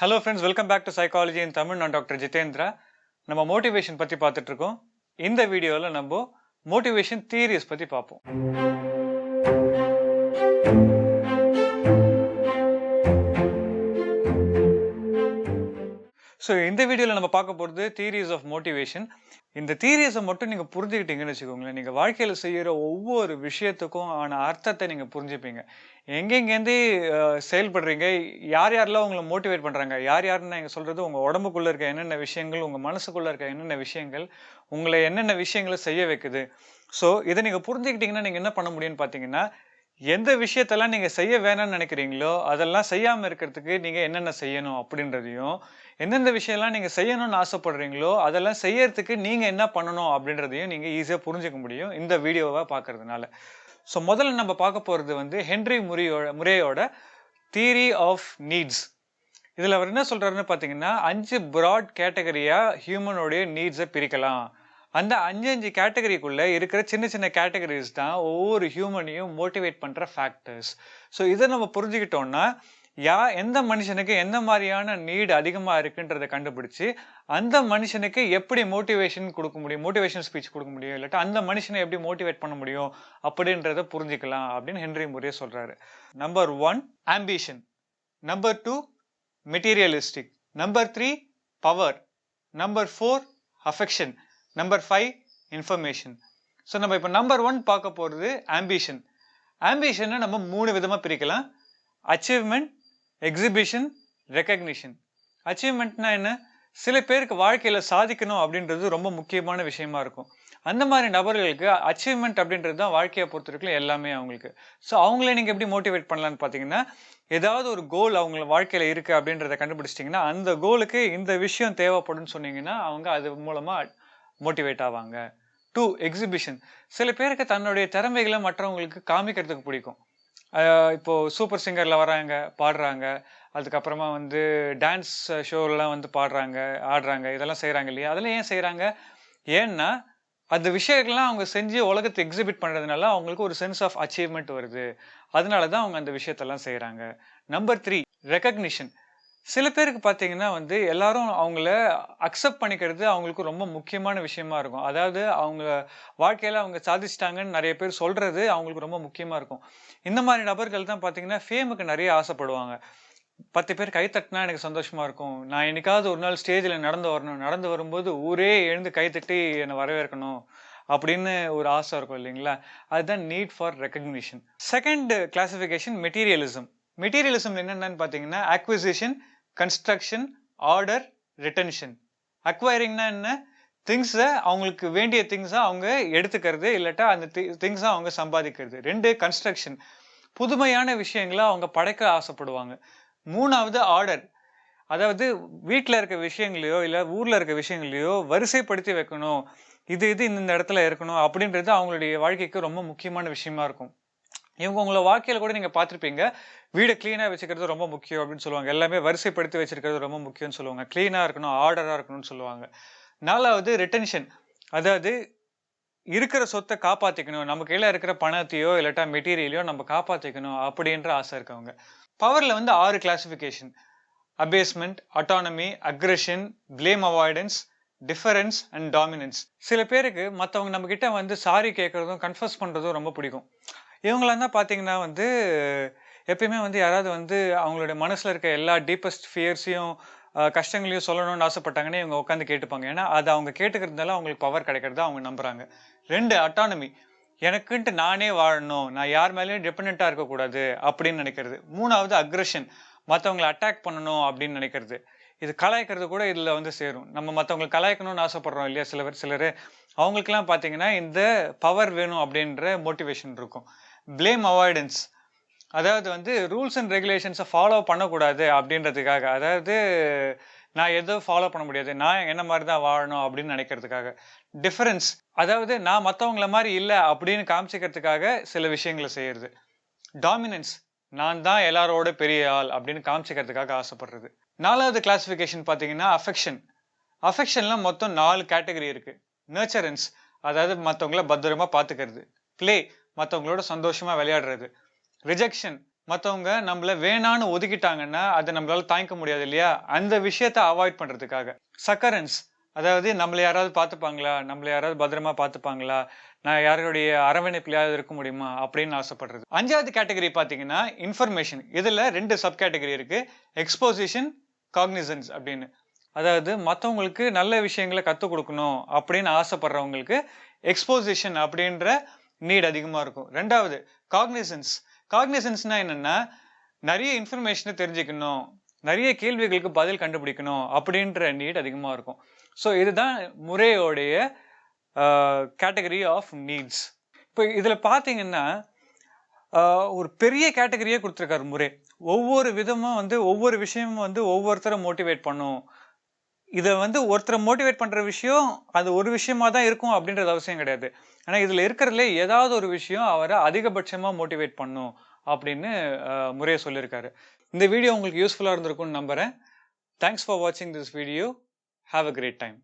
Hello friends welcome back to psychology in Tamil நான் doctor Jitendra நம்ம motivation பற்றி பார்த்துட்ருக்கோம் இந்த வீடியோவில் நம்ம மோட்டிவேஷன் தியரிஸ் பற்றி பார்ப்போம். ஸோ இந்த வீடியோவில் நம்ம பார்க்க போகிறது தியரிஸ் ஆஃப் மோட்டிவேஷன் இந்த தியரிஸை மட்டும் நீங்கள் புரிஞ்சுக்கிட்டீங்கன்னு வச்சுக்கோங்களேன். நீங்கள் வாழ்க்கையில் செய்கிற ஒவ்வொரு விஷயத்துக்கும் ஆன அர்த்தத்தை நீங்கள் புரிஞ்சுப்பீங்க. எங்கெங்கேருந்து செயல்படுறீங்க? யார் யாரெல்லாம் உங்களை மோட்டிவேட் பண்ணுறாங்க யார் யாருன்னு நீங்கள் சொல்கிறது உங்கள் உடம்புக்குள்ளே இருக்க என்னென்ன விஷயங்கள் உங்கள் மனசுக்குள்ளே இருக்க என்னென்ன விஷயங்கள் உங்களை என்னென்ன விஷயங்களை செய்ய வைக்குது? ஸோ இதை நீங்கள் புரிஞ்சுக்கிட்டீங்கன்னா நீங்கள் என்ன பண்ண முடியும்னு பார்த்தீங்கன்னா எந்த விஷயத்தெல்லாம் நீங்கள் செய்ய வேணாம்னு நினைக்கிறீங்களோ அதெல்லாம் செய்யாமல் இருக்கிறதுக்கு நீங்கள் என்னென்ன செய்யணும் அப்படின்றதையும் எந்தெந்த விஷயம்லாம் நீங்கள் செய்யணும்னு ஆசைப்படுறீங்களோ அதெல்லாம் செய்யறதுக்கு நீங்கள் என்ன பண்ணணும் அப்படின்றதையும் நீங்கள் ஈஸியாக புரிஞ்சுக்க முடியும் இந்த வீடியோவை பார்க்கறதுனால. ஸோ முதல்ல நம்ம பார்க்க போகிறது வந்து ஹென்ரி முறையோட முறையோட தியரி ஆஃப் நீட்ஸ் இதில் அவர் என்ன சொல்கிறாருன்னு பார்த்தீங்கன்னா அஞ்சு ப்ராட் கேட்டகரியாக ஹியூமனோடைய நீட்ஸை பிரிக்கலாம். அந்த அஞ்சு அஞ்சு கேட்டகரிக்குள்ளே இருக்கிற சின்ன சின்ன கேட்டகரிஸ் தான் ஒவ்வொரு ஹியூமனையும் மோட்டிவேட் பண்ணுற ஃபேக்டர்ஸ் ஸோ இதை நம்ம புரிஞ்சுக்கிட்டோம்னா யா எந்த மனுஷனுக்கு எந்த மாதிரியான நீடு அதிகமாக இருக்குன்றத கண்டுபிடிச்சு அந்த மனுஷனுக்கு எப்படி மோட்டிவேஷன் கொடுக்க முடியும் மோட்டிவேஷன் ஸ்பீச் கொடுக்க முடியும் இல்லாட்டா அந்த மனுஷனை எப்படி மோட்டிவேட் பண்ண முடியும் அப்படின்றத புரிஞ்சுக்கலாம் அப்படின்னு ஹென்ரி முறையே சொல்றாரு. Number one ambition number two materialistic number three power number four affection number five information so நம்ம இப்போ நம்பர் ஒன் பார்க்க போகிறது ஆம்பிஷன் ஆம்பிஷனை நம்ம மூணு விதமாக பிரிக்கலாம். அச்சீவ்மெண்ட் எக்ஸிபிஷன் ரெக்கக்னிஷன் அச்சீவ்மெண்ட்னா என்ன? சில பேருக்கு வாழ்க்கையில் சாதிக்கணும் அப்படின்றது ரொம்ப முக்கியமான விஷயமா இருக்கும். அந்த மாதிரி நபர்களுக்கு அச்சீவ்மெண்ட் அப்படின்றது தான் வாழ்க்கையை பொறுத்தவரைக்கும் எல்லாமே அவங்களுக்கு. ஸோ அவங்கள நீங்கள் எப்படி மோட்டிவேட் பண்ணலான்னு பார்த்தீங்கன்னா ஏதாவது ஒரு கோல் அவங்க வாழ்க்கையில் இருக்குது அப்படின்றத கண்டுபிடிச்சிட்டிங்கன்னா அந்த கோலுக்கு இந்த விஷயம் தேவைப்படும்னு சொன்னீங்கன்னா அவங்க அது மூலமாக மோட்டிவேட் ஆவாங்க. டூ எக்ஸிபிஷன் சில பேருக்கு தன்னுடைய திறமைகளை மற்றவங்களுக்கு காமிக்கிறதுக்கு பிடிக்கும். இப்போது சூப்பர் சிங்கரில் வராங்க பாடுறாங்க. அதுக்கப்புறமா வந்து டான்ஸ் ஷோலாம் வந்து பாடுறாங்க ஆடுறாங்க. இதெல்லாம் செய்கிறாங்க இல்லையா? அதெல்லாம் ஏன் செய்கிறாங்க ஏன்னா அந்த விஷயங்கள்லாம் அவங்க செஞ்சு உலகத்தை எக்ஸிபிட் பண்ணுறதுனால அவங்களுக்கு ஒரு சென்ஸ் ஆஃப் அச்சீவ்மெண்ட் வருது. அதனால தான் அவங்க அந்த விஷயத்தெல்லாம் செய்கிறாங்க நம்பர் த்ரீ ரெக்கக்னிஷன் சில பேருக்கு பார்த்தீங்கன்னா வந்து எல்லாரும் அவங்கள அக்செப்ட் பண்ணிக்கிறது அவங்களுக்கு ரொம்ப முக்கியமான விஷயமா இருக்கும். அதாவது அவங்க வாழ்க்கையில் அவங்க சாதிச்சிட்டாங்கன்னு நிறைய பேர் சொல்றது அவங்களுக்கு ரொம்ப முக்கியமாக இருக்கும். இந்த மாதிரி நபர்கள் தான் பார்த்தீங்கன்னா ஃபேமுக்கு நிறைய ஆசைப்படுவாங்க. பத்து பேர் கை தட்டினா எனக்கு சந்தோஷமா இருக்கும். நான் என்னைக்காவது ஒரு நாள் ஸ்டேஜில் நடந்து வரணும். நடந்து வரும்போது ஊரே எழுந்து கை தட்டி என்னை வரவேற்கணும் அப்படின்னு ஒரு ஆசை இருக்கும் இல்லைங்களா? அதுதான் need for recognition second classification materialism materialism என்னென்னு பார்த்தீங்கன்னா அக்விசிஷன் கன்ஸ்ட்ரக்ஷன் ஆர்டர் ரிட்டன்ஷன் அக்வயரிங்னா என்ன? திங்ஸை அவங்களுக்கு வேண்டிய திங்ஸை அவங்க எடுத்துக்கிறது இல்லாட்டா அந்த திங்ஸை அவங்க சம்பாதிக்கிறது. ரெண்டு கன்ஸ்ட்ரக்ஷன் புதுமையான விஷயங்களை அவங்க படைக்க ஆசைப்படுவாங்க. மூணாவது ஆர்டர் அதாவது வீட்டில் இருக்க விஷயங்களையோ இல்லை ஊரில் இருக்க விஷயங்களையோ வரிசைப்படுத்தி வைக்கணும். இது இது இந்த இடத்துல இருக்கணும் அப்படின்றது அவங்களுடைய வாழ்க்கைக்கு ரொம்ப முக்கியமான விஷயமா இருக்கும். இவங்க உங்களை வாழ்க்கையில் கூட நீங்கள் பார்த்துருப்பீங்க. வீடை க்ளீனாக வச்சுக்கிறது ரொம்ப முக்கியம் அப்படின்னு சொல்லுவாங்க. எல்லாமே வரிசைப்படுத்தி வச்சுருக்கிறது ரொம்ப முக்கியம்னு சொல்லுவாங்க. க்ளீனாக இருக்கணும் ஆர்டராக இருக்கணும்னு சொல்லுவாங்க. நாலாவது ரிட்டன்ஷன் அதாவது இருக்கிற சொத்தை காப்பாற்றிக்கணும் நம்ம கையில் இருக்கிற பணத்தையோ இல்லாட்டா மெட்டீரியலையோ நம்ம காப்பாற்றிக்கணும் அப்படின்ற ஆசை இருக்கவங்க. பவரில் வந்து ஆறு classification abasement autonomy aggression blame avoidance deference and dominance சில பேருக்கு மற்றவங்க நம்ம வந்து சாரி கேட்குறதும் கன்ஃபர்ஸ் பண்ணுறதும் ரொம்ப பிடிக்கும். இவங்களாம் தான் பார்த்தீங்கன்னா வந்து எப்பயுமே வந்து யாராவது வந்து அவங்களோட மனசில் இருக்க எல்லா டீப்பஸ்ட் ஃபியர்ஸையும் கஷ்டங்களையும் சொல்லணும்னு ஆசைப்பட்டாங்கன்னு இவங்க உட்காந்து கேட்டுப்பாங்க. ஏன்னா அது அவங்க கேட்டுக்கிறதுனால அவங்களுக்கு பவர் கிடைக்கிறதா அவங்க நம்புகிறாங்க ரெண்டு அட்டானமி எனக்குன்ட்டு நானே வாழணும். நான் யார் மேலேயும் டிபெண்ட்டாக இருக்கக்கூடாது அப்படின்னு நினைக்கிறது. மூணாவது அக்ரஷன் மற்றவங்களை அட்டாக் பண்ணணும் அப்படின்னு நினைக்கிறது. இது கலாய்க்கிறது கூட இதில் வந்து சேரும். நம்ம மற்றவங்களை கலாய்க்கணும்னு ஆசைப்படுறோம் இல்லையா? சில பேர் சிலர். அவங்களுக்கெல்லாம் பார்த்தீங்கன்னா இந்த பவர் வேணும் அப்படின்ற மோட்டிவேஷன் இருக்கும். பிளேம் அவாய்டன்ஸ் அதாவது வந்து ரூல்ஸ் அண்ட் ரெகுலேஷன்ஸை ஃபாலோ பண்ணக்கூடாது அப்படின்றதுக்காக. அதாவது நான் எதுவும் ஃபாலோ பண்ண முடியாது. நான் என்ன மாதிரி தான் வாழணும் அப்படின்னு நினைக்கிறதுக்காக. டிஃபரன்ஸ் அதாவது நான் மற்றவங்கள மாதிரி இல்லை அப்படின்னு காமிச்சிக்கிறதுக்காக சில விஷயங்களை செய்யறது. டாமினன்ஸ் நான் தான் எல்லாரோட பெரிய ஆள் அப்படின்னு காமிச்சிக்கிறதுக்காக ஆசைப்படுறது. நாலாவது கிளாஸிஃபிகேஷன் பார்த்தீங்கன்னா அஃபெக்ஷன் அஃபெக்ஷன்லாம் மொத்தம் நாலு கேட்டகரி இருக்குது நர்ச்சரன்ஸ் அதாவது மற்றவங்கள பத்திரமா பார்த்துக்கிறது. ப்ளே மற்றவங்களோட சந்தோஷமா விளையாடுறது. ரிஜெக்ஷன் மற்றவங்க நம்மள வேணான்னு ஒதுக்கிட்டாங்கன்னா அதை நம்மளால தாங்கிக்க முடியாது இல்லையா? அந்த விஷயத்தை அவாய்ட் பண்றதுக்காக. சக்கரன்ஸ் அதாவது நம்மளை யாராவது பார்த்துப்பாங்களா? நம்மளை யாராவது பத்திரமா பார்த்துப்பாங்களா? நான் யாருடைய அரவணைப்பிலையாவது இருக்க முடியுமா? அப்படின்னு ஆசைப்படுறது. அஞ்சாவது கேட்டகரி பார்த்தீங்கன்னா இன்ஃபர்மேஷன் இதில் ரெண்டு சப் கேட்டகரி இருக்கு. எக்ஸ்போசிஷன் காக்னிசன்ஸ் அப்படின்னு. அதாவது மற்றவங்களுக்கு நல்ல விஷயங்களை கற்றுக் கொடுக்கணும் அப்படின்னு ஆசைப்படுறவங்களுக்கு எக்ஸ்போசிஷன் அப்படின்ற நீட் அதிகமாக இருக்கும். ரெண்டாவது காக்னிசன்ஸ் காக்னிசன்ஸ்னா என்னென்னா நிறைய இன்ஃபர்மேஷனை தெரிஞ்சுக்கணும். நிறைய கேள்விகளுக்கு பதில் கண்டுபிடிக்கணும் அப்படின்ற நீட் அதிகமாக இருக்கும். ஸோ இதுதான் முறையோடைய கேட்டகரி ஆஃப் நீட்ஸ் இப்போ இதில் பார்த்தீங்கன்னா ஒரு பெரிய கேட்டகரியே கொடுத்துருக்காரு முறை. ஒவ்வொரு விதமும் வந்து ஒவ்வொரு விஷயமும் வந்து ஒவ்வொருத்தரை மோட்டிவேட் பண்ணும். இதை வந்து ஒருத்தரை மோட்டிவேட் பண்ணுற விஷயம் அது ஒரு விஷயமா தான் இருக்கும் அப்படின்றது அவசியம் கிடையாது. ஆனால் இதில் இருக்கிறதுல ஏதாவது ஒரு விஷயம் அவரை அதிகபட்சமாக மோட்டிவேட் பண்ணும் அப்படின்னு முறையை சொல்லியிருக்காரு இந்த வீடியோ உங்களுக்கு யூஸ்ஃபுல்லாக இருந்திருக்கும்னு நம்புகிறேன் தேங்க்ஸ் ஃபார் வாட்சிங் this video have a great time